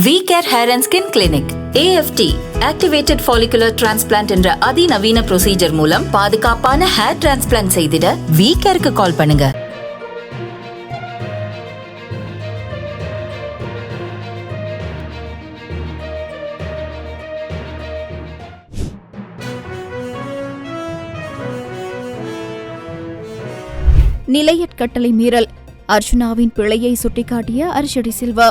V Care hair and skin clinic AFT activated follicular transplant என்ற அதிநவீன procedure மூலம் பாதுகாப்பான ஹேர் டிரான்ஸ்பிளான்ட் செய்திட வி கேருக்கு கால் பண்ணுங்க. நிலையற்கட்டளை மீறல். அர்ஜுனாவின் பிழையை சுட்டிக்காட்டிய அரிஷடி சில்வா.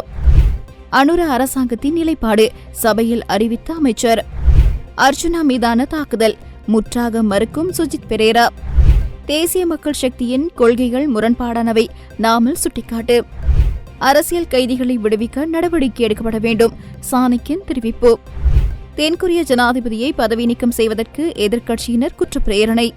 அனுர அரசாங்கத்தின் நிலைப்பாடு சபையில் அறிவித்த அமைச்சர். அர்ஜுனா மீதான தாக்குதல் முற்றாக மறுக்கும் சுஜித் பெரேரா. தேசிய மக்கள் சக்தியின் கொள்கைகள் முரண்பாடானவை நாமல் சுட்டிக்காட்டு. அரசியல் கைதிகளை விடுவிக்க நடவடிக்கை எடுக்கப்பட வேண்டும் சாணக்கியன் தெரிவிப்பு. தென்கொரிய ஜனாதிபதியை பதவி நீக்கம் செய்வதற்கு எதிர்க்கட்சியினர் குற்றப்பிரேரணை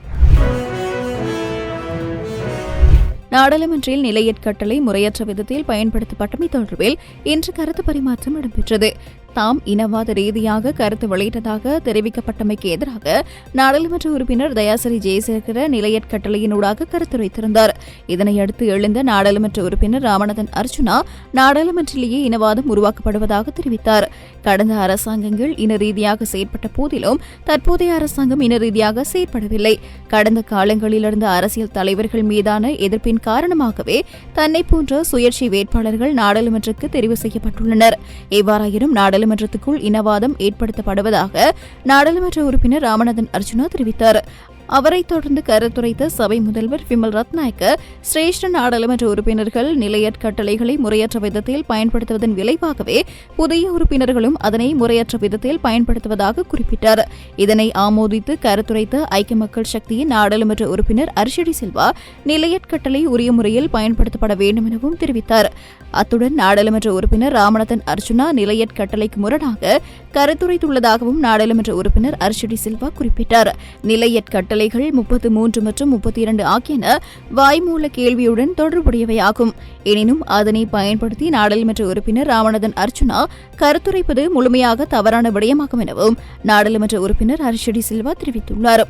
நாடாளுமன்றில் நிலையற்கட்டளை முறையற்ற விதத்தில் பயன்படுத்தப்பட்டமை தொடர்பில் இன்று கருத்து பரிமாற்றம் இடம்பெற்றது. தாம் இனவாத ரீதியாக கருத்து வெளியிட்டதாக தெரிவிக்கப்பட்டமைக்கு எதிராக நாடாளுமன்ற உறுப்பினர் தயாசரி ஜெயசேகர நிலையற்கட்டளையினூடாக கருத்துரைத்திருந்தார். இதனையடுத்து எழுந்த நாடாளுமன்ற உறுப்பினர் ராமநாதன் அர்ஜுனா நாடாளுமன்றிலேயே இனவாதம் உருவாக்கப்படுவதாக தெரிவித்தார். கடந்த அரசாங்கங்கள் இன ரீதியாக செயற்பட்ட போதிலும் தற்போதைய அரசாங்கம் இன ரீதியாக செயற்படவில்லை. கடந்த காலங்களிலிருந்து அரசியல் தலைவர்கள் மீதான எதிர்ப்பின் காரணமாகவே தன்னை போன்ற சுயேட்சை வேட்பாளர்கள் நாடாளுமன்றத்துக்கு தெரிவு செய்யப்பட்டுள்ளனர். எவ்வாறாயினும் நாடாளுமன்ற நாடாளுமன்றத்துக்குள் இனவாதம் ஏற்படுத்தப்படுவதாக நாடாளுமன்ற உறுப்பினர் ராமநாதன் அர்ஜுனா தெரிவித்தார். அவரைத் தொடர்ந்து கருத்துரைத்த சபை முதல்வர் விமல் ரத்நாயக்க சிரேஷ்ட நாடாளுமன்ற உறுப்பினர்கள் நிலையற் கட்டளைகளை முறையற்ற விதத்தில் பயன்படுத்துவதன் விளைவாகவே புதிய உறுப்பினர்களும் அதனை முறையற்ற விதத்தில் பயன்படுத்துவதாக குறிப்பிட்டார். இதனை ஆமோதித்து கருத்துரைத்த ஐக்கிய மக்கள் சக்தியின் நாடாளுமன்ற உறுப்பினர் அரிஷடி சில்வா நிலையற் கட்டளை உரிய முறையில் பயன்படுத்தப்பட வேண்டும் எனவும் தெரிவித்தார். அத்துடன் நாடாளுமன்ற உறுப்பினர் ராமநாதன் அர்ஜுனா நிலையற் கட்டளைக்கு முரணாக கருத்துரைத்துள்ளதாகவும் நாடாளுமன்ற உறுப்பினர் அர்ஷடி சில்வா குறிப்பிட்டார். நிலையற் கட்டளைகள் முப்பத்து மூன்று மற்றும் முப்பத்தி இரண்டு ஆகியன வாய்மூல கேள்வியுடன் தொடர்புடையவையாகும். எனினும் அதனை பயன்படுத்தி நாடாளுமன்ற உறுப்பினர் ராமநாதன் அர்ஜுனா கருத்துரைப்பது முழுமையாக தவறான விடயமாகும் எனவும் நாடாளுமன்ற உறுப்பினர் ஹர்ஷடி சில்வா தெரிவித்துள்ளார்.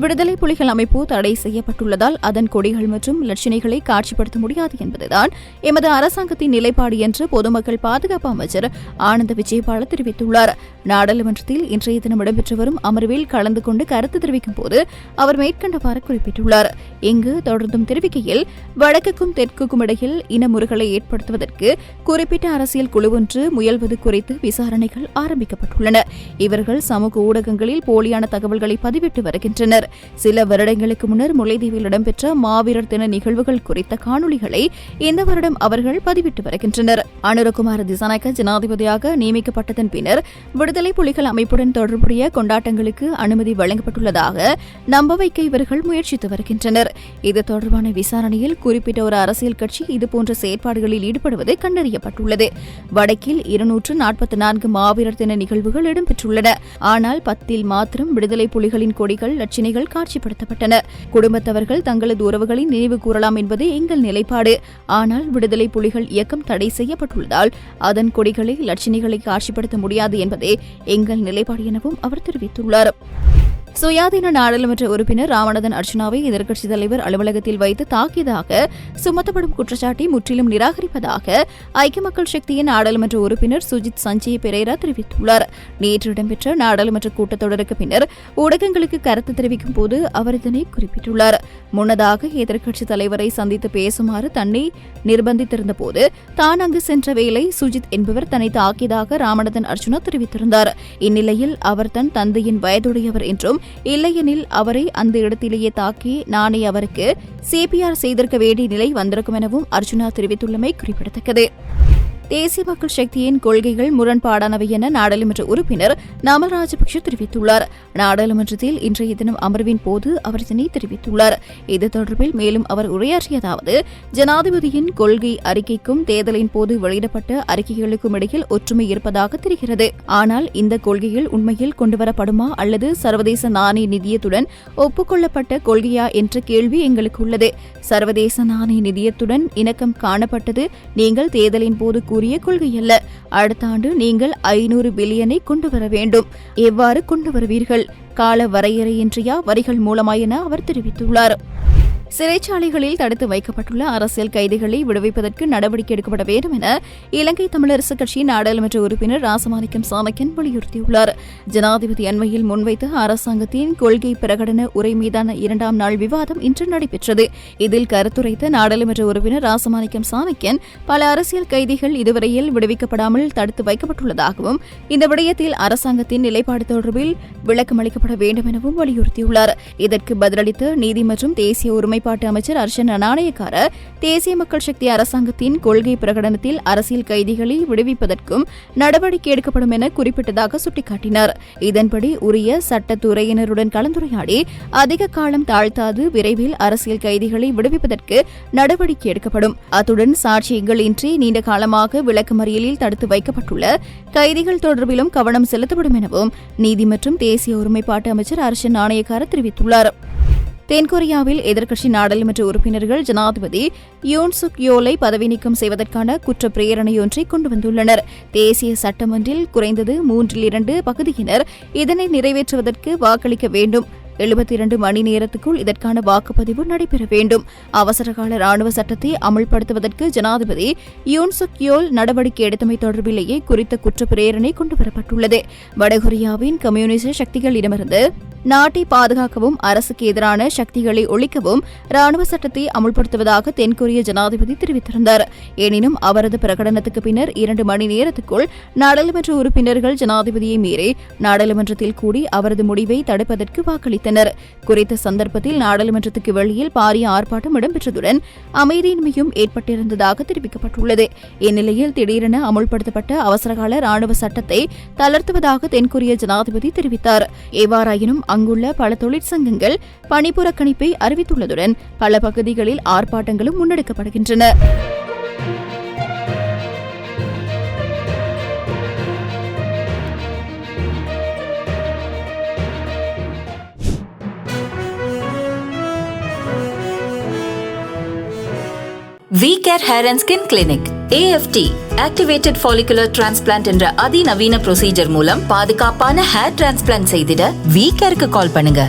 விடுதலை புலிகள் அமைப்பு தடை செய்யப்பட்டுள்ளதால் அதன் கொடிகள் மற்றும் லட்சணைகளை காட்சிப்படுத்த முடியாது என்பதுதான் எமது அரசாங்கத்தின் நிலைப்பாடு என்று பொதுமக்கள் பாதுகாப்பு அமைச்சர் ஆனந்த விஜயபால தெரிவித்துள்ளார். நாடாளுமன்றத்தில் இன்றைய தினம் இடம்பெற்று வரும் அமர்வில் கலந்து கொண்டு கருத்து தெரிவிக்கும் போது அவர் மேற்கண்டவாறு குறிப்பிட்டுள்ளார். இங்கு தொடர்ந்தும் தெரிவிக்கையில் வடக்குக்கும் தெற்குக்கும் இடையில் இனமுறுகளை ஏற்படுத்துவதற்கு குறிப்பிட்ட அரசியல் குழு ஒன்று முயல்வது குறித்து விசாரணைகள் ஆரம்பிக்கப்பட்டுள்ளன. இவர்கள் சமூக ஊடகங்களில் போலியான தகவல்களை பதிவிட்டு வருகின்றனர். சில வருடங்களுக்கு முன்னர் முல்லைத்தீவில் இடம்பெற்ற மாவீரர் தின நிகழ்வுகள் குறித்த காணொலிகளை இந்த வருடம் அவர்கள் பதிவிட்டு வருகின்றனர். அனுரகுமார் திசாநாயக்க ஜனாதிபதியாக நியமிக்கப்பட்டதன் பின்னர் விடுதலை புலிகள் அமைப்புடன் தொடர்புடைய கொண்டாட்டங்களுக்கு அனுமதி வழங்கப்பட்டுள்ளதாக நம்ப வைக்க இவர்கள் முயற்சித்து வருகின்றனர். இது தொடர்பான விசாரணையில் குறிப்பிட்ட ஒரு அரசியல் கட்சி இதுபோன்ற செயற்பாடுகளில் ஈடுபடுவது கண்டறியப்பட்டுள்ளது. வடக்கில் இருநூற்று நாற்பத்தி நான்கு மாவீரர் தின நிகழ்வுகள் இடம்பெற்றுள்ளன. ஆனால் பத்தில் மாத்திரம் விடுதலை புலிகளின் கொடிகள் லட்சணைகள் காட்சிப்படுத்தப்பட்டன. குடும்பத்தவர்கள் தங்களது உறவுகளை நினைவு கூறலாம் என்பதே எங்கள் நிலைப்பாடு. ஆனால் விடுதலை புலிகள் இயக்கம் தடை செய்யப்பட்டுள்ளதால் அதன் கொடிகளை லட்சணிகளை காட்சிப்படுத்த முடியாது என்பதே எங்கள் நிலைப்பாடு எனவும் அவர் தெரிவித்துள்ளார். சுயாதீன நாடாளுமன்ற உறுப்பினர் ராமநாதன் அர்ச்சனாவை எதிர்க்கட்சித் தலைவர் அலுவலகத்தில் வைத்து தாக்கியதாக சுமத்தப்படும் குற்றச்சாட்டை முற்றிலும் நிராகரிப்பதாக ஐக்கிய மக்கள் சக்தியின் நாடாளுமன்ற உறுப்பினர் சுஜித் சஞ்சய் பெரேரா தெரிவித்துள்ளார். நேற்று இடம்பெற்ற நாடாளுமன்ற கூட்டத்தொடருக்கு பின்னர் ஊடகங்களுக்கு கருத்து தெரிவிக்கும் போது அவர் இதனை குறிப்பிட்டுள்ளார். முன்னதாக எதிர்க்கட்சித் தலைவரை சந்தித்து பேசுமாறு தன்னை நிர்பந்தித்திருந்த போது தான் அங்கு சென்ற வேளை சுஜித் என்பவர் தன்னை தாக்கியதாக ராமநாதன் அர்ஜுனா தெரிவித்திருந்தார். இந்நிலையில் அவர் தன் தந்தையின் வயதுடையவர் என்றும் இல்லையெனில் அவரை அந்த இடத்திலேயே தாக்கி நானே அவருக்கு சிபிஆர் செய்திருக்க வேண்டிய நிலை வந்திருக்கும் எனவும் அர்ஜுனா தெரிவித்துள்ளமை குறிப்பிடத்தக்கது. தேசிய மக்கள் சக்தியின் கொள்கைகள் முரண்பாடானவை என நாடாளுமன்ற உறுப்பினர் நாமல் ராஜபக்ஷ தெரிவித்துள்ளார். நாடாளுமன்றத்தில் இன்றைய தினம் அமர்வின் போது அவர் இதனை தெரிவித்துள்ளார். இது தொடர்பில் மேலும் அவர் உரையாற்றியதாவது ஜனாதிபதியின் கொள்கை அறிக்கைக்கும் தேர்தலின் போது வெளியிடப்பட்ட அறிக்கைகளுக்கும் இடையில் ஒற்றுமை இருப்பதாக தெரிகிறது. ஆனால் இந்த கொள்கைகள் உண்மையில் கொண்டுவரப்படுமா அல்லது சர்வதேச நாணய நிதியத்துடன் ஒப்புக்கொள்ளப்பட்ட கொள்கையா என்ற கேள்வி எங்களுக்கு உள்ளது சர்வதேச நாணய நிதியத்துடன் இணக்கம் காணப்பட்டது. நீங்கள் தேர்தலின் போது கூறி கூறிய கொள்கையல்ல அடுத்த ஆண்டு நீங்கள் ஐநூறு பில்லியனை கொண்டு வர வேண்டும். எவ்வாறு கொண்டு வருவீர்கள்? கால வரையறையின்றியா? வரிகள் மூலமா என அவர் தெரிவித்துள்ளார். சிறைச்சாலைகளில் தடுத்து வைக்கப்பட்டுள்ள அரசியல் கைதிகளை விடுவிப்பதற்கு நடவடிக்கை எடுக்கப்பட வேண்டும் என இலங்கை தமிழரசுக் கட்சியின் நாடாளுமன்ற உறுப்பினர் ராசமாணிக்கம் சாணக்கியன் வலியுறுத்தியுள்ளார். ஜனாதிபதி அண்மையில் முன்வைத்த அரசாங்கத்தின் கொள்கை பிரகடன உரை மீதான இரண்டாம் நாள் விவாதம் இன்று நடைபெற்றது. இதில் கருத்துரைத்த நாடாளுமன்ற உறுப்பினர் ராசமாணிக்கம் சாணக்கியன் பல அரசியல் கைதிகள் இதுவரையில் விடுவிக்கப்படாமல் தடுத்து வைக்கப்பட்டுள்ளதாகவும் இந்த விடயத்தில் அரசாங்கத்தின் நிலைப்பாடு தொடர்பில் விளக்கம் அளிக்கப்பட வேண்டும் எனவும் வலியுறுத்தியுள்ளார். இதற்கு பதிலளித்த நீதி மற்றும் தேசிய ஒருமைப்பாட்டு அமைச்சர் அர்ஷன் நாணயக்கார தேசிய மக்கள் சக்தி அரசாங்கத்தின் கொள்கை பிரகடனத்தில் அரசியல் கைதிகளை விடுவிப்பதற்கும் நடவடிக்கை எடுக்கப்படும் என குறிப்பிட்டதாக சுட்டிக்காட்டினார். இதன்படி உரிய சட்டத்துறையினருடன் கலந்துரையாடி அதிக காலம் தாழ்த்தாது விரைவில் அரசியல் கைதிகளை விடுவிப்பதற்கு நடவடிக்கை எடுக்கப்படும். அத்துடன் சாட்சியங்கள் இன்றி நீண்ட காலமாக விளக்கமறியலில் தடுத்து வைக்கப்பட்டுள்ள கைதிகள் தொடர்பிலும் கவனம் செலுத்தப்படும் எனவும் நீதி மற்றும் தேசிய ஒருமைப்பாட்டு அமைச்சர் அரசன் நாணயக்கார தெரிவித்துள்ளார். தென்கொரியாவில் எதிர்க்கட்சி நாடாளுமன்ற உறுப்பினர்கள் ஜனாதிபதி யூன் சுக் யோலை பதவி நீக்கம் செய்வதற்கான குற்ற பிரேரணையொன்றை கொண்டு வந்துள்ளனர் தேசிய சட்டமன்றில் குறைந்தது மூன்றில் இரண்டு பகுதியினர் இதனை நிறைவேற்றுவதற்கு வாக்களிக்க வேண்டும். எழுபத்தி இரண்டு மணி நேரத்துக்குள் இதற்கான வாக்குப்பதிவு நடைபெற வேண்டும். அவசரகால ராணுவ சட்டத்தை அமல்படுத்துவதற்கு ஜனாதிபதி யூன் சுக் யோல் நடவடிக்கை எடுத்தமை தொடர்பிலேயே குறித்த குற்ற பிரேரணை கொண்டுவரப்பட்டுள்ளது. வடகொரியாவின் கம்யூனிஸ்ட் சக்திகளிடமிருந்து நாட்டை பாதுகாக்கவும் அரசுக்கு எதிரான சக்திகளை ஒழிக்கவும் ராணுவ சட்டத்தை அமுல்படுத்துவதாக தென்கொரிய ஜனாதிபதி தெரிவித்திருந்தார். எனினும் அவரது பிரகடனத்துக்கு பின்னர் இரண்டு மணி நேரத்துக்குள் நாடாளுமன்ற உறுப்பினர்கள் ஜனாதிபதியை மீறி நாடாளுமன்றத்தில் கூடி அவரது முடிவை தடுப்பதற்கு வாக்களித்தனர். குறித்த சந்தர்ப்பத்தில் நாடாளுமன்றத்துக்கு வெளியில் பாரிய ஆர்ப்பாட்டம் இடம்பெற்றதுடன் அமைதியின்மையும் ஏற்பட்டிருந்ததாக தெரிவிக்கப்பட்டுள்ளது. இந்நிலையில் திடீரென அமுல்படுத்தப்பட்ட அவசரகால ராணுவ சட்டத்தை தளர்த்துவதாக தென்கொரிய ஜனாதிபதி தெரிவித்தார். எவ்வாறாயினும் அங்குள்ள பல தொழிற்சங்கங்கள் பணிப்புறக்கணிப்பை அறிவித்துள்ளதுடன் பல பகுதிகளில் ஆர்ப்பாட்டங்களும் முன்னெடுக்கப்படுகின்றன. We care hair and skin clinic AFT activated follicular transplant என்ற அதிநவீன ப்ரொசீஜர் மூலம் பாதுகாப்பான ஹேர் டிரான்ஸ்பிளான்ட் செய்திட வி கேருக்கு கால் பண்ணுங்க.